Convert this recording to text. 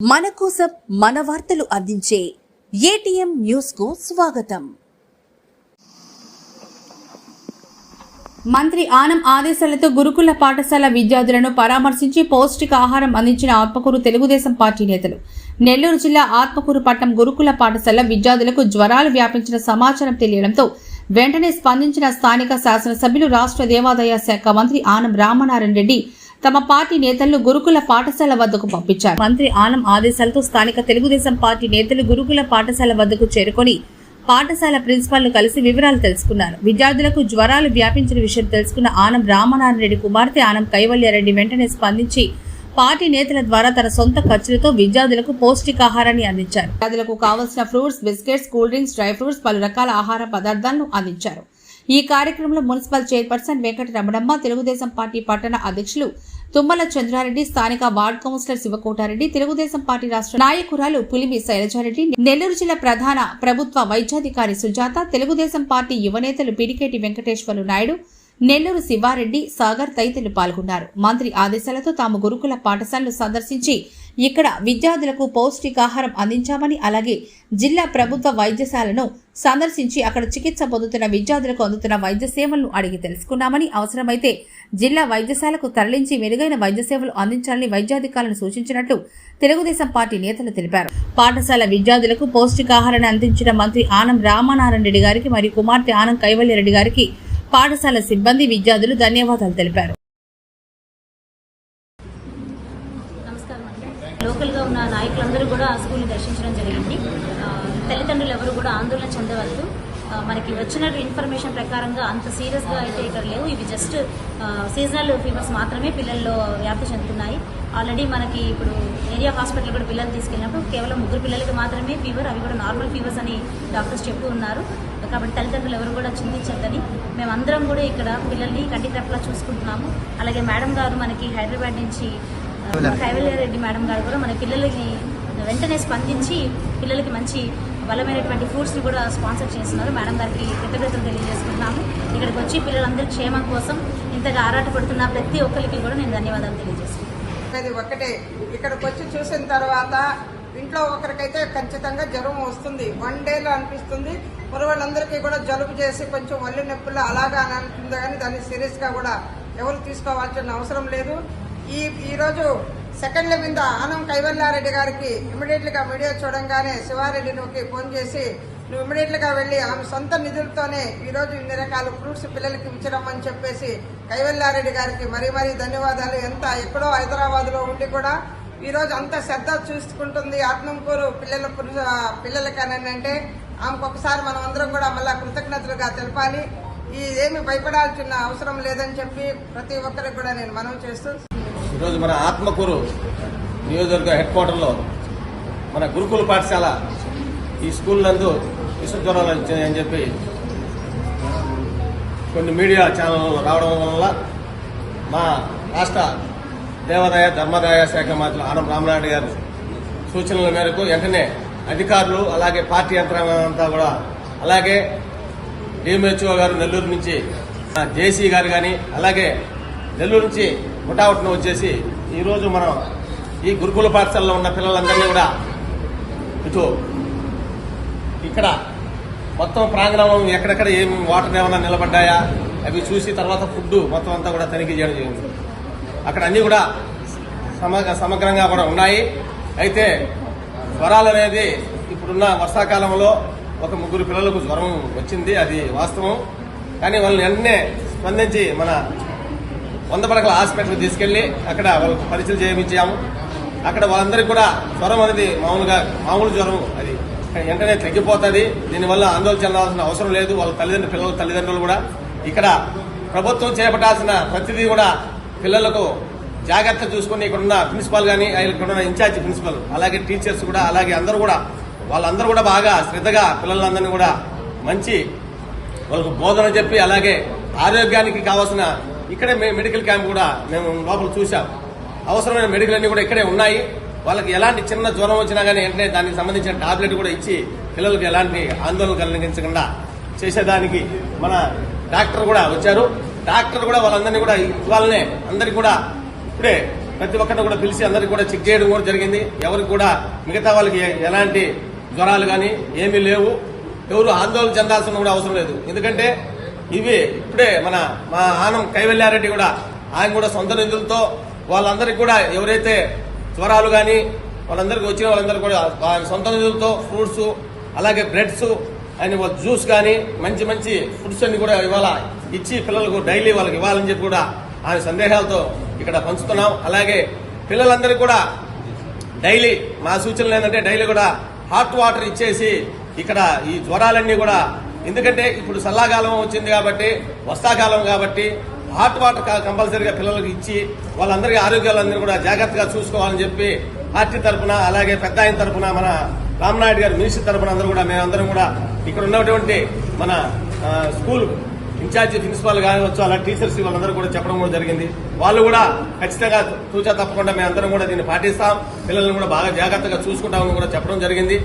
మన కోసం మన వార్తలు అందించే ఏటీఎం న్యూస్కు స్వాగతం. మంత్రి ఆనం ఆదేశాలతో గురుకుల పాఠశాల విద్యార్థులను పరామర్శించి పౌష్టికాహారం అందించిన ఆత్మకూరు తెలుగుదేశం పార్టీ నేతలు. నెల్లూరు జిల్లా ఆత్మకూరు పట్టణం గురుకుల పాఠశాల విద్యార్థులకు జ్వరాలు వ్యాపించిన సమాచారం తెలియడంతో వెంటనే స్పందించిన స్థానిక శాసనసభ్యులు రాష్ట్ర దేవాదాయ శాఖ మంత్రి ఆనం రామనారాయణ రెడ్డి తమ పార్టీ నేతలను గురుకుల పాఠశాల వద్దకు పంపించారు. మంత్రి ఆనం ఆదేశాలతో స్థానిక తెలుగుదేశం పార్టీ నేతలు గురుకుల పాఠశాల వద్దకు చేరుకొని పాఠశాల ప్రిన్సిపాల్ను కలిసి వివరాలు తెలుసుకున్నారు. విద్యార్థులకు జ్వరాలు వ్యాపించిన విషయం తెలుసుకున్న ఆనం రామనారాయణ రెడ్డి కుమార్తె ఆనం కైవల్యారెడ్డి వెంటనే స్పందించి పార్టీ నేతల ద్వారా తన సొంత ఖర్చులతో విద్యార్థులకు పౌష్టికాహారాన్ని అందించారు. విద్యార్థులకు కావలసిన fruits biscuits cool drinks dry fruits పలు రకాల ఆహార పదార్థాలను అందించారు. ఈ కార్యక్రమంలో municipal chairperson Venkata Ramanamma Telugudesam party పట్టణ అధ్యక్షులు తుమ్మల చంద్రారెడ్డి స్థానిక ward councillor Sivakotareddy Telugudesam party రాష్ట్ర నాయకురాలు పులిమి శైలజారెడ్డి నెల్లూరు జిల్లా ప్రధాన ప్రభుత్వ వైద్యాధికారి సుజాత తెలుగుదేశం పార్టీ యువనేతలు పిడికేటి వెంకటేశ్వర్లు నాయుడు నెల్లూరు శివారెడ్డి సాగర్ తదితరులు పాల్గొన్నారు. మంత్రి ఆదేశాలతో తాము గురుకుల పాఠశాలను సందర్శించి ఇక్కడ విద్యార్థులకు పౌష్టికాహారం అందించామని అలాగే జిల్లా ప్రభుత్వ వైద్యశాలను సందర్శించి అక్కడ చికిత్స పొందుతున్న విద్యార్థులకు అందుతున్న వైద్య సేవలను అడిగి తెలుసుకున్నామని అవసరమైతే జిల్లా వైద్యశాలకు తరలించి మెరుగైన వైద్య సేవలు అందించాలని వైద్యాధికారులను సూచించినట్లు తెలుగుదేశం పార్టీ నేతలు తెలిపారు. పాఠశాల విద్యార్థులకు పౌష్టికాహారాన్ని అందించిన మంత్రి ఆనం రామానారాయణ రెడ్డి గారికి మరియు కుమార్తె ఆనం కైవల్యరెడ్డి గారికి పాఠశాల సిబ్బంది విద్యార్థులు ధన్యవాదాలు తెలిపారు నమస్కారం అండి లోకల్గా ఉన్న నాయకులందరూ కూడా ఆ స్కూల్ని దర్శించడం జరిగింది. తల్లిదండ్రులు ఎవరు కూడా ఆందోళన చెందవద్దు. మనకి వచ్చిన ఇన్ఫర్మేషన్ ప్రకారంగా అంత సీరియస్గా అయితే ఇక్కడ లేవు. ఇవి జస్ట్ సీజనల్ ఫీవర్స్ మాత్రమే పిల్లల్లో వ్యాప్తి చెందుతున్నాయి. ఆల్రెడీ మనకి ఇప్పుడు ఏరియా హాస్పిటల్ కూడా పిల్లలు తీసుకెళ్ళినప్పుడు కేవలం ముగ్గురు పిల్లలకి మాత్రమే ఫీవర్ అవి కూడా నార్మల్ ఫీవర్స్ అని డాక్టర్స్ చెప్తూ ఉన్నారు. కాబట్టి తల్లిదండ్రులు ఎవరు కూడా చింతించద్దని మేమందరం కూడా ఇక్కడ పిల్లల్ని కంటి తప్పలా చూసుకుంటున్నాము. అలాగే మేడం గారు మనకి హైదరాబాద్ నుంచి కైవల్యారెడ్డి మేడం గారు కూడా మన పిల్లలకి వెంటనే స్పందించి పిల్లలకి మంచి బలమైనటువంటి ఫుడ్స్ని కూడా స్పాన్సర్ చేస్తున్నారు. మేడం గారికి కృతజ్ఞతలు తెలియజేస్తున్నాము ఇక్కడికి వచ్చి పిల్లలందరి క్షేమం కోసం ఇంతగా ఆరాటపడుతున్న ప్రతి ఒక్కరికి కూడా నేను ధన్యవాదాలు తెలియజేస్తున్నాను. ఒకటే ఇక్కడికి వచ్చి చూసిన తర్వాత ఇంట్లో ఒకరికైతే ఖచ్చితంగా జ్వరం వస్తుంది. వన్ డేలో అనిపిస్తుంది. మరి వాళ్ళందరికీ కూడా జలుబు చేసి కొంచెం ఒళ్ళు నొప్పులు అలాగా అని అంటుంది కానీ దాన్ని సీరియస్గా కూడా ఎవరు తీసుకోవాల్సిన అవసరం లేదు. ఈ ఈరోజు సెకండ్ల మీద ఆనం కైవల్లారెడ్డి గారికి ఇమీడియట్ మీడియా వీడియో చూడంగానే శివారెడ్డికి ఫోన్ చేసి నువ్వు ఇమీడియట్గా వెళ్ళి ఆమె సొంత నిధులతోనే ఈ రోజు ఇన్ని రకాల ఫ్రూట్స్ పిల్లలకి ఇచ్చిరమ్మని చెప్పేసి కైవల్లారెడ్డి గారికి మరీ మరీ ధన్యవాదాలు. ఎంత ఎక్కడో హైదరాబాద్లో ఉండి కూడా ఈ రోజు అంత శ్రద్ధ చూసుకుంటుంది ఆత్మకూరు పిల్లల పిల్లలకి అని అంటే ఆమెకు ఒకసారి మనం అందరం కూడా మళ్ళీ కృతజ్ఞతలుగా తెలపాలి. ఈ ఏమి భయపడాల్సిన అవసరం లేదని చెప్పి ప్రతి ఒక్కరికి కూడా నేను మనవి చేస్తూ ఈరోజు మన ఆత్మకూరు నియోజకవర్గ హెడ్ క్వార్టర్లో మన గురుకుల పాఠశాల ఈ స్కూల్ నందు విష జ్వరాలు వచ్చాయని చెప్పి కొన్ని మీడియా ఛానళ్ళు రావడం వల్ల మా రాష్ట్ర దేవాదాయ ధర్మాదాయ శాఖ మంత్రులు ఆనం రామనాయుడు గారు సూచనల మేరకు వెంటనే అధికారులు అలాగే పార్టీ యంత్రాంగం అంతా కూడా అలాగే డిఎంహెచ్ఓ గారు నెల్లూరు నుంచి జేసీ గారు కానీ అలాగే నెల్లూరు నుంచి ముఠావట్న వచ్చేసి ఈరోజు మనం ఈ గురుకుల పాఠశాలలో ఉన్న పిల్లలందరినీ కూడా ఇటు ఇక్కడ మొత్తం ప్రాంగణం ఎక్కడెక్కడ ఏమి వాటర్ ఏమైనా నిలబడ్డాయా అవి చూసి తర్వాత ఫుడ్ మొత్తం అంతా కూడా తనిఖీ చేయడం జరిగింది. అక్కడ అన్నీ కూడా సమగ్ర సమగ్రంగా కూడా ఉన్నాయి. అయితే జ్వరాలు అనేది ఇప్పుడున్న వర్షాకాలంలో ఒక ముగ్గురు పిల్లలకు జ్వరం వచ్చింది అది వాస్తవం. కానీ వాళ్ళని వెంటనే స్పందించి మన వంద పడకల హాస్పిటల్కి తీసుకెళ్ళి అక్కడ వాళ్ళకి పరీక్షలు చేయించాము. అక్కడ వాళ్ళందరికీ కూడా జ్వరం అనేది మామూలుగా మామూలు జ్వరం అది. వెంటనే తగ్గిపోతుంది. దీనివల్ల ఆందోళన చెందాల్సిన అవసరం లేదు. వాళ్ళ తల్లిదండ్రులు పిల్లల తల్లిదండ్రులు కూడా. ఇక్కడ ప్రభుత్వం చేపట్టాల్సిన ప్రతిదీ కూడా పిల్లలకు జాగ్రత్త చూసుకుని ఇక్కడ ఉన్న ప్రిన్సిపాల్ కానీ ఇక్కడ ఉన్న ఇన్ఛార్జ్ ప్రిన్సిపల్ అలాగే టీచర్స్ కూడా అలాగే అందరూ కూడా వాళ్ళందరూ కూడా బాగా శ్రద్ధగా పిల్లలందరినీ కూడా మంచి వాళ్ళకు బోధన చెప్పి అలాగే ఆరోగ్యానికి కావాల్సిన ఇక్కడే మేము మెడికల్ క్యాంప్ కూడా మేము లోపల చూసాం అవసరమైన మెడికల్ అన్ని కూడా ఇక్కడే ఉన్నాయి. వాళ్ళకి ఎలాంటి చిన్న జ్వరం వచ్చినా కానీ వెంటనే దానికి సంబంధించిన టాబ్లెట్ కూడా ఇచ్చి పిల్లలకు ఎలాంటి ఆందోళన కలిగించకుండా చేసేదానికి మన డాక్టర్ కూడా వచ్చారు. డాక్టర్ కూడా వాళ్ళందరినీ కూడా ఇవాళనే అందరికి కూడా ఇప్పుడే ప్రతి ఒక్కరిని కూడా పిలిచి అందరికి కూడా చెక్ చేయడం కూడా జరిగింది. ఎవరికి కూడా మిగతా వాళ్ళకి ఎలాంటి జ్వరాలు కానీ ఏమీ లేవు. ఎవరు ఆందోళన చెందాల్సిన కూడా అవసరం లేదు. ఎందుకంటే ఇవి ఇప్పుడే మన మా ఆనం కైవల్యారెడ్డి కూడా ఆయన కూడా సొంత నిధులతో వాళ్ళందరికీ కూడా ఎవరైతే జ్వరాలు కానీ వాళ్ళందరికీ వచ్చిన వాళ్ళందరూ కూడా ఆయన సొంత నిధులతో ఫ్రూట్స్ అలాగే బ్రెడ్స్ ఆయన జ్యూస్ కానీ మంచి మంచి ఫుడ్స్ అన్ని కూడా ఇవాళ ఇచ్చి పిల్లలకు డైలీ వాళ్ళకి ఇవ్వాలని చెప్పి కూడా ఆయన సందేహాలతో ఇక్కడ పంచుతున్నాం. అలాగే పిల్లలందరికీ కూడా డైలీ మా సూచనలు ఏంటంటే డైలీ కూడా హాట్ వాటర్ ఇచ్చేసి ఇక్కడ ఈ జ్వరాలన్నీ కూడా ఎందుకంటే ఇప్పుడు చల్లాకాలం వచ్చింది కాబట్టి వర్షాకాలం కాబట్టి హాట్ వాటర్ కంపల్సరీగా పిల్లలకు ఇచ్చి వాళ్ళందరికీ ఆరోగ్యాలందరూ కూడా జాగ్రత్తగా చూసుకోవాలని చెప్పి పార్టీ తరఫున అలాగే పెద్ద ఆయన తరఫున మన రామనాయుడు గారు మినిస్టర్ తరఫున అందరూ కూడా మేమందరం కూడా ఇక్కడ ఉన్నటువంటి మన స్కూల్ ఇన్ఛార్జి ప్రిన్సిపాల్ కావచ్చు అలా టీచర్స్ వాళ్ళందరూ కూడా చెప్పడం కూడా జరిగింది. వాళ్ళు కూడా ఖచ్చితంగా తూచా తప్పకుండా మేమందరం కూడా దీన్ని పాటిస్తాం. పిల్లల్ని కూడా బాగా జాగ్రత్తగా చూసుకుంటామని కూడా చెప్పడం జరిగింది.